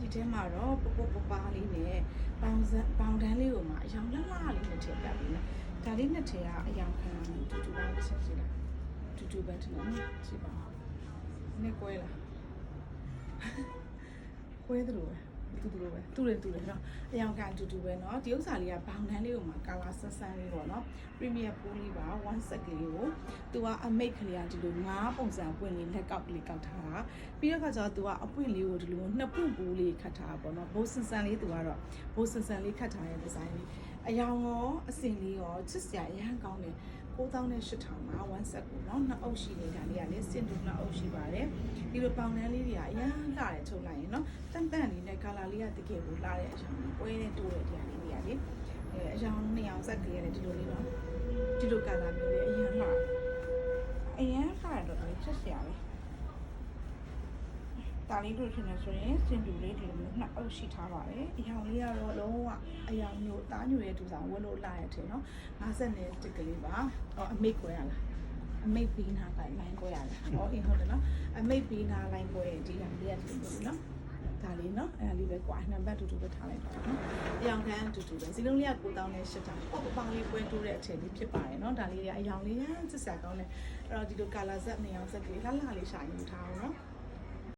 ဒီထဲမှာတော့ပပပပလေးနဲ့ပေါင်စံပေါင်တန်းလေးကိုမှအယောင်လှလှလေးနဲ့ထည့်ပြပေးနော်ဒါလေးနဲ့ထည့်ရအယောင်ခံတူတူပါဆက်စီလားတူတူပဲတယ်နော်ကြည့်ပါနဲ့ကွဲလားကွဲတယ်လို့ပဲ တူတူလိုပဲတူတယ်တူတယ်နော်အယောင်ခံတူတူပဲเนาะဒီဥစ္စာလေးကဘောင်တန်းလေးကိုမှကာလာဆန်းဆန်းလေးပေါ့နော် premier pool လေးပါ1 set ကလေးကိုသူကအမိတ်ကလေးကဒီလိုငါးပုံစံပွင့်လေးလက်ကောက်ကလေးကောက်ထားတာပြီးတော့ခါကျတော့သူကအပွင့်လေးကိုဒီလိုနှစ်ပွင့်ပူးလေးခတ်ထားတာပေါ့နော်ဘိုးဆန်ဆန်လေးသူကတော့ဘိုးဆန်ဆန်လေးခတ်ထားတဲ့ဒီဇိုင်းလေးအယောင်ရောအစင်လေးရောချစ်စရာအရန်ကောင်းတယ် 9000နဲ့8000မှာ1 set ကိုเนาะနှစ်အုပ်ရှိနေတာလေးကလည်းစင်တူနှစ်အုပ်ရှိပါတယ်ဒီလိုပေါင်တန်းလေးတွေကအရန်လှတယ်ထုတ်လိုက်ရင်เนาะတန်တန်လေးနဲ့ color လေးကတကယ်ကိုလှတဲ့အကြောင်းပွဲနဲ့တိုးတဲ့တရားလေးတွေကလေအဲအယောင်နှစ်ယောင်ဆက်ကလေးရတယ်ဒီလိုလေးเนาะဒီလို color မျိုးလေးအရန်လှအရန်လှတယ်တော့ချစ်စရာပဲဒါလေးတို့ထင်တယ်ဆိုရင်စင်တူလေးဒီလိုမျိုးနှစ် အုပ်ရှိထားပါတယ်အယောင်လေးကတော့လုံးဝအယောင်မျိုးတားညွေရဲ့တူဆောင်ဝတ်လို့လှရတဲ့နော်50နဲ့တစ်ကလေးပါဟောအမိတ်ကွဲရလားအမိတ်ပြီးနာကလိုင်းကွဲရလားဟောအင်းဟုတ်တယ်နော်အမိတ်ပြီးနာလိုင်းကွဲရင်ဒီဟာလေးကဒီလိုနော်ဒါလေးနော်အဲ့ဒါလေးပဲကွာနံပါတ်တူတူပဲထားလိုက်ပါနော်အယောင်ခန်းတူတူပဲစီလုံးလေးက9000နဲ့8000ပေါ့ပပလေးပွဲတိုးတဲ့အထည်လေးဖြစ်ပါတယ်နော်ဒါလေးတွေအယောင်လေးရမ်းစစ်စရာကောင်းတယ်အဲ့တော့ဒီလို color set နေအောင် set ကလေးလှလှလေးရှာယူထားအောင်နော်